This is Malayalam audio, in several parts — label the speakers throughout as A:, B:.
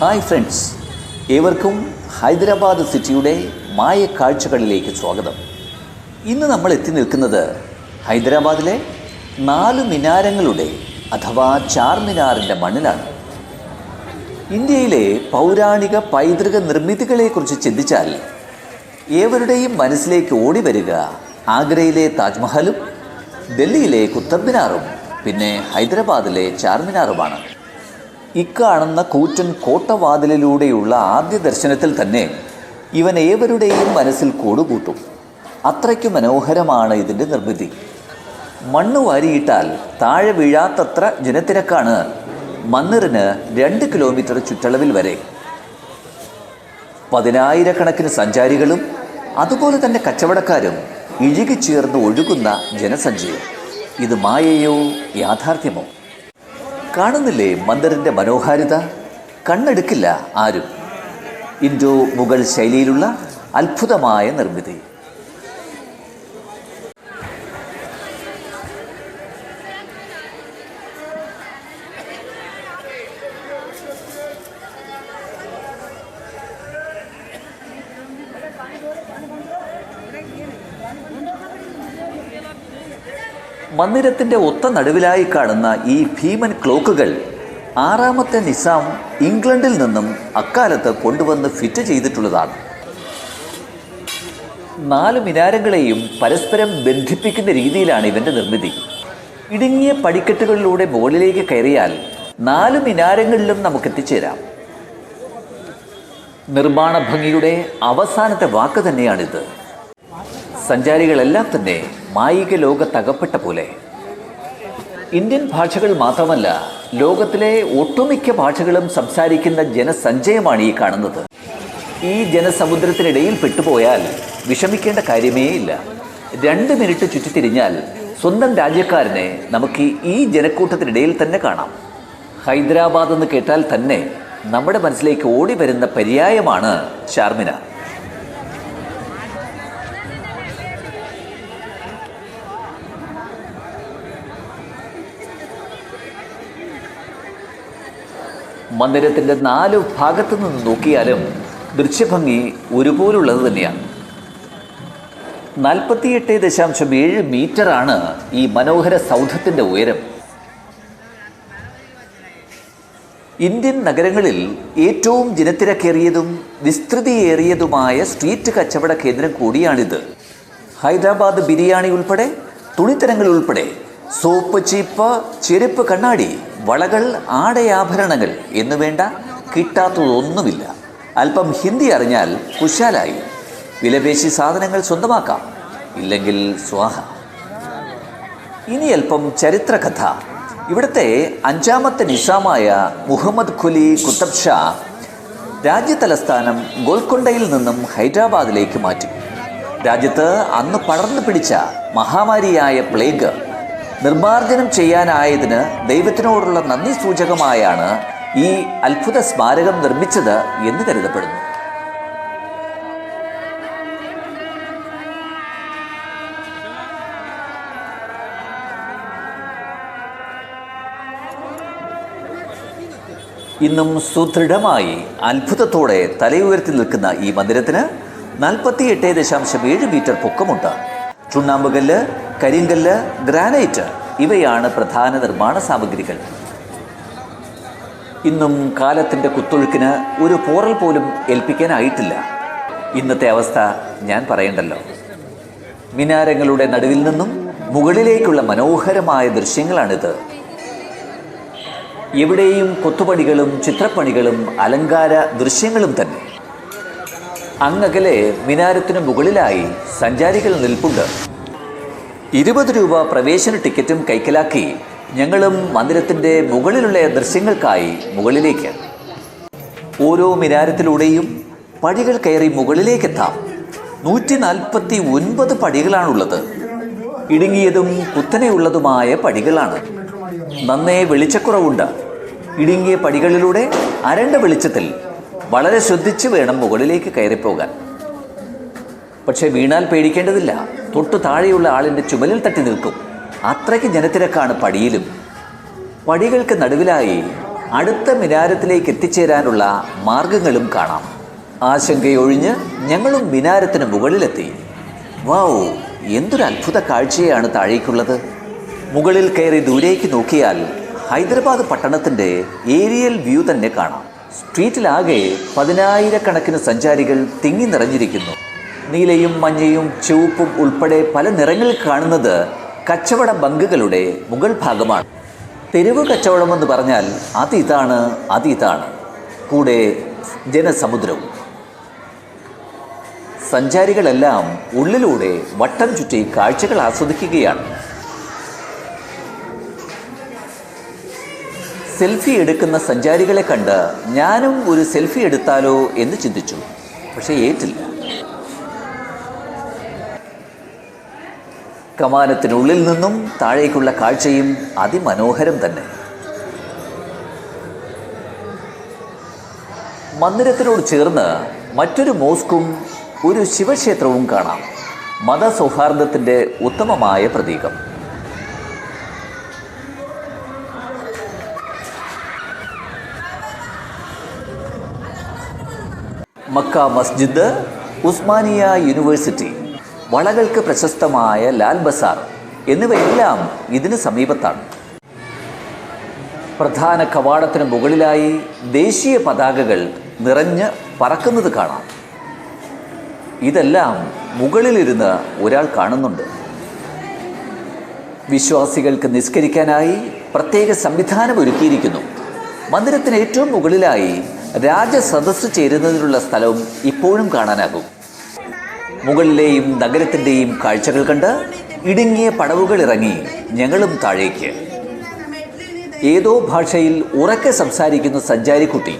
A: ഹായ് ഫ്രണ്ട്സ് ഏവർക്കും ഹൈദരാബാദ് സിറ്റിയുടെ മായ കാഴ്ചകളിലേക്ക് സ്വാഗതം. ഇന്ന് നമ്മൾ എത്തി നിൽക്കുന്നത് ഹൈദരാബാദിലെ നാല് മിനാരങ്ങളുടെ അഥവാ ചാർമിനാറിന്റെ മണ്ണിലാണ്. ഇന്ത്യയിലെ പൗരാണിക പൈതൃക നിർമ്മിതികളെക്കുറിച്ച് ചിന്തിച്ചാൽ ഏവരുടെയും മനസ്സിലേക്ക് ഓടി വരിക ആഗ്രയിലെ താജ്മഹലും ഡൽഹിയിലെ കുത്തബ്മിനാറും പിന്നെ ഹൈദരാബാദിലെ ചാർമിനാറുമാണ് ഇക്കാണുന്ന കൂറ്റൻ കോട്ടവാതിലിലൂടെയുള്ള ആദ്യ ദർശനത്തിൽ തന്നെ ഇവൻ ഏവരുടെയും മനസ്സിൽ കൂടുകൂട്ടും. അത്രയ്ക്ക് മനോഹരമാണ് ഇതിന്റെ നിർമ്മിതി. മണ്ണ് വാരിയിട്ടാൽ താഴെ വീഴാത്തത്ര ജനത്തിരക്കാണ് മന്ദിറിന് രണ്ട് കിലോമീറ്റർ ചുറ്റളവിൽ വരെ. പതിനായിരക്കണക്കിന് സഞ്ചാരികളും അതുപോലെ തന്നെ കച്ചവടക്കാരും ഇഴുകിച്ചേർന്ന് ഒഴുകുന്ന ജനസഞ്ചയം. ഇത് മായയോ യാഥാർത്ഥ്യമോ? കാണുന്നില്ലേ മന്ദിറിന്റെ മനോഹാരിത? കണ്ണെടുക്കില്ല ആരും. ഇൻഡോ മുഗൾ ശൈലിയിലുള്ള അത്ഭുതമായ നിർമ്മിതി. മന്ദിരത്തിന്റെ ഒത്ത നടുവിലായി കാണുന്ന ഈ ഭീമൻ ക്ലോക്കുകൾ ആറാമത്തെ നിസാം ഇംഗ്ലണ്ടിൽ നിന്നും അക്കാലത്ത് കൊണ്ടുവന്ന് ഫിറ്റ് ചെയ്തിട്ടുള്ളതാണ്. നാല് മിനാരങ്ങളെയും പരസ്പരം ബന്ധിപ്പിക്കുന്ന രീതിയിലാണ് ഇവന്റെ നിർമ്മിതി. ഇടുങ്ങിയ പടിക്കെട്ടുകളിലൂടെ മുകളിലേക്ക് കയറിയാൽ നാല് മിനാരങ്ങളിലും നമുക്ക് എത്തിച്ചേരാം നിർമ്മാണ ഭംഗിയുടെ അവസാനത്തെ വാക്ക് തന്നെയാണിത്. സഞ്ചാരികളെല്ലാം തന്നെ മായിക ലോകത്തകപ്പെട്ട പോലെ. ഇന്ത്യൻ ഭാഷകൾ മാത്രമല്ല ലോകത്തിലെ ഒട്ടുമിക്ക ഭാഷകളും സംസാരിക്കുന്ന ജനസഞ്ചയമാണ് ഈ കാണുന്നത്. ഈ ജനസമുദ്രത്തിനിടയിൽ പെട്ടുപോയാൽ വിഷമിക്കേണ്ട കാര്യമേ ഇല്ല. രണ്ട് മിനിറ്റ് ചുറ്റിത്തിരിഞ്ഞാൽ സ്വന്തം രാജ്യക്കാരനെ നമുക്ക് ഈ ജനക്കൂട്ടത്തിനിടയിൽ തന്നെ കാണാം. ഹൈദരാബാദ് എന്ന് കേട്ടാൽ തന്നെ നമ്മുടെ മനസ്സിലേക്ക് ഓടി വരുന്ന പര്യായമാണ് ചാർമിനാർ മന്ദിരത്തിന്റെ നാല് ഭാഗത്തു നിന്ന് നോക്കിയാലും ദൃശ്യഭംഗി ഒരുപോലുള്ളത് തന്നെയാണ്. നാൽപ്പത്തിയെട്ട് ദശാംശം ഏഴ് മീറ്ററാണ് ഈ മനോഹര സൗധത്തിന്റെ ഉയരം. ഇന്ത്യൻ നഗരങ്ങളിൽ ഏറ്റവും ജനത്തിരക്കേറിയതും വിസ്തൃതിയേറിയതുമായ സ്ട്രീറ്റ് കച്ചവട കേന്ദ്രം കൂടിയാണിത്. ഹൈദരാബാദ് ബിരിയാണി ഉൾപ്പെടെ തുണിത്തരങ്ങൾ ഉൾപ്പെടെ സോപ്പ് ചീപ്പ് ചെരുപ്പ് കണ്ണാടി വളകൾ ആടയാഭരണങ്ങൾ എന്നു വേണ്ട കിട്ടാത്തതൊന്നുമില്ല. അല്പം ഹിന്ദി അറിഞ്ഞാൽ കുശാലായി. വിലപേശി സാധനങ്ങൾ സ്വന്തമാക്കാം. ഇല്ലെങ്കിൽ സ്വാഹ. ഇനി അല്പം ചരിത്രകഥ. ഇവിടുത്തെ അഞ്ചാമത്തെ നിസാമായ മുഹമ്മദ് ഖുലി കുത്തബ് ഷാ രാജ്യതലസ്ഥാനം ഗോൽക്കൊണ്ടയിൽ നിന്നും ഹൈദരാബാദിലേക്ക് മാറ്റി. രാജ്യത്ത് അന്ന് പടർന്നു പിടിച്ച മഹാമാരിയായ പ്ലേഗ് നിർമ്മാർജനം ചെയ്യാനായതിന് ദൈവത്തിനോടുള്ള നന്ദി സൂചകമായാണ് ഈ അത്ഭുത സ്മാരകം നിർമ്മിച്ചത് എന്ന് കരുതപ്പെടുന്നു. ഇന്നും സുദൃഢമായി അത്ഭുതത്തോടെ തലയുയർത്തി നിൽക്കുന്ന ഈ മന്ദിരത്തിന് നാൽപ്പത്തി എട്ട് ദശാംശം ഏഴ് മീറ്റർ പൊക്കമുണ്ട്. ചുണ്ണാമ്പുകല്ല് കരിങ്കല്ല് ഗ്രാനൈറ്റ് ഇവയാണ് പ്രധാന നിർമ്മാണ സാമഗ്രികൾ. ഇന്നും കാലത്തിന്റെ കുത്തൊഴുക്കിന് ഒരു പോറൽ പോലും ഏൽപ്പിക്കാനായിട്ടില്ല. ഇന്നത്തെ അവസ്ഥ ഞാൻ പറയണ്ടല്ലോ. മിനാരങ്ങളുടെ നടുവിൽ നിന്നും മുകളിലേക്കുള്ള മനോഹരമായ ദൃശ്യങ്ങളാണിത്. എവിടെയും കൊത്തുപണികളും ചിത്രപ്പണികളും അലങ്കാര ദൃശ്യങ്ങളും തന്നെ. അങ്ങകലെ മിനാരത്തിന് മുകളിലായി സഞ്ചാരികൾ നിൽപ്പുണ്ട്. ഇരുപത് രൂപ പ്രവേശന ടിക്കറ്റും കൈക്കലാക്കി ഞങ്ങളും മന്ദിരത്തിന്റെ മുകളിലുള്ള ദൃശ്യങ്ങൾക്കായി മുകളിലേക്ക്. ഓരോ മിനാരത്തിലൂടെയും പടികൾ കയറി മുകളിലേക്കെത്താം. നൂറ്റി നാൽപ്പത്തി ഒൻപത് പടികളാണുള്ളത്. ഇടുങ്ങിയതും കുത്തനെയുള്ളതുമായ പടികളാണ്. നന്നേ വെളിച്ചക്കുറവുണ്ട്. ഇടുങ്ങിയ പടികളിലൂടെ അരണ്ട വെളിച്ചത്തിൽ വളരെ ശ്രദ്ധിച്ച് വേണം മുകളിലേക്ക് കയറിപ്പോകാൻ. പക്ഷേ വീണാൽ പേടിക്കേണ്ടതില്ല. തൊട്ടു താഴെയുള്ള ആളിന്റെ ചുമലിൽ തട്ടി നിൽക്കും. അത്രയ്ക്ക് ജനത്തിരക്കാണ് പടിയിലും. പടികൾക്ക് നടുവിലായി അടുത്ത മിനാരത്തിലേക്ക് എത്തിച്ചേരാനുള്ള മാർഗങ്ങളും കാണാം. ആശങ്കയൊഴിഞ്ഞ് ഞങ്ങളും മിനാരത്തിന് മുകളിലെത്തി. വാവു എന്തൊരു അത്ഭുത കാഴ്ചയാണ് താഴേക്കുള്ളത്. മുകളിൽ കയറി ദൂരേക്ക് നോക്കിയാൽ ഹൈദരാബാദ് പട്ടണത്തിന്റെ ഏരിയൽ വ്യൂ തന്നെ കാണാം. സ്ട്രീറ്റിലാകെ പതിനായിരക്കണക്കിന് സഞ്ചാരികൾ തിങ്ങി നിറഞ്ഞിരിക്കുന്നു. നീലയും മഞ്ഞയും ചുവപ്പും ഉൾപ്പെടെ പല നിറങ്ങളിൽ കാണുന്നത് കച്ചവട ബങ്കുകളുടെ മുകൾ ഭാഗമാണ്. തെരുവ് കച്ചവടമെന്ന് പറഞ്ഞാൽ അതിതാണ് അതിതാണ് കൂടെ ജനസമുദ്രവും. സഞ്ചാരികളെല്ലാം ഉള്ളിലൂടെ വട്ടം ചുറ്റി കാഴ്ചകൾ ആസ്വദിക്കുകയാണ്. സെൽഫി എടുക്കുന്ന സഞ്ചാരികളെ കണ്ട് ഞാനും ഒരു സെൽഫി എടുത്താലോ എന്ന് ചിന്തിച്ചു. പക്ഷേ ഏറ്റില്ല. കമാനത്തിനുള്ളിൽ നിന്നും താഴേക്കുള്ള കാഴ്ചയും അതിമനോഹരം തന്നെ. മന്ദിരത്തിനോട് ചേർന്ന് മറ്റൊരു മോസ്കും ഒരു ശിവക്ഷേത്രവും കാണാം. മതസൗഹാർദ്ദത്തിന്റെ ഉത്തമമായ പ്രതീകം. മക്ക മസ്ജിദ് ഉസ്മാനിയ യൂണിവേഴ്സിറ്റി വളകൾക്ക് പ്രശസ്തമായ ലാൽ ബസാർ എന്നിവയെല്ലാം ഇതിന് സമീപത്താണ്. പ്രധാന കവാടത്തിന് മുകളിലായി ദേശീയ പതാകകൾ നിറഞ്ഞ് പറക്കുന്നത് കാണാം. ഇതെല്ലാം മുകളിലിരുന്ന് ഒരാൾ കാണുന്നുണ്ട്. വിശ്വാസികൾക്ക് നിസ്കരിക്കാനായി പ്രത്യേക സംവിധാനം ഒരുക്കിയിരിക്കുന്നു. മന്ദിരത്തിന് ഏറ്റവും മുകളിലായി രാജസദസ്സ് ചേരുന്നതിനുള്ള സ്ഥലവും ഇപ്പോഴും കാണാനാകും. മുകളിലെയും നഗരത്തിന്റെയും കാഴ്ചകൾ കണ്ട് ഇടുങ്ങിയ പടവുകൾ ഇറങ്ങി ഞങ്ങളും താഴേക്ക്. ഏതോ ഭാഷയിൽ ഉറക്കെ സംസാരിക്കുന്ന സഞ്ചാരിക്കുട്ടി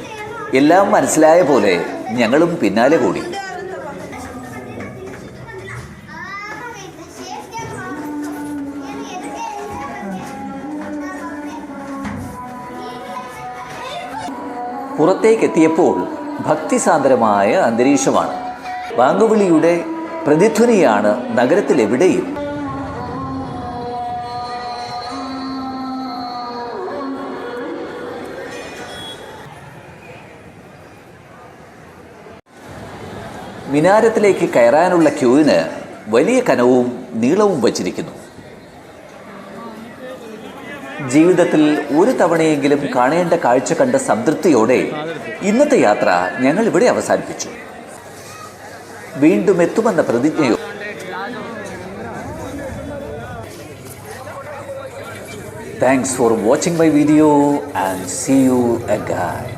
A: എല്ലാം മനസ്സിലായ പോലെ ഞങ്ങളും പിന്നാലെ കൂടി. പുറത്തേക്കെത്തിയപ്പോൾ ഭക്തിസാന്ദ്രമായ അന്തരീക്ഷമാണ്. ബാങ്കുവിളിയുടെ പ്രതിധ്വനിയാണ് നഗരത്തിലെവിടെയും. മിനാരത്തിലേക്ക് കയറാനുള്ള ക്യൂവിന് വലിയ കനവും നീളവും വച്ചിരിക്കുന്നു. ജീവിതത്തിൽ ഒരു തവണയെങ്കിലും കാണേണ്ട കാഴ്ച കണ്ട സംതൃപ്തിയോടെ ഇന്നത്തെ യാത്ര ഞങ്ങൾ ഇവിടെ അവസാനിപ്പിച്ചു. വീണ്ടും എത്തുമെന്ന പ്രതിജ്ഞയോ? Thanks for watching my video and see you again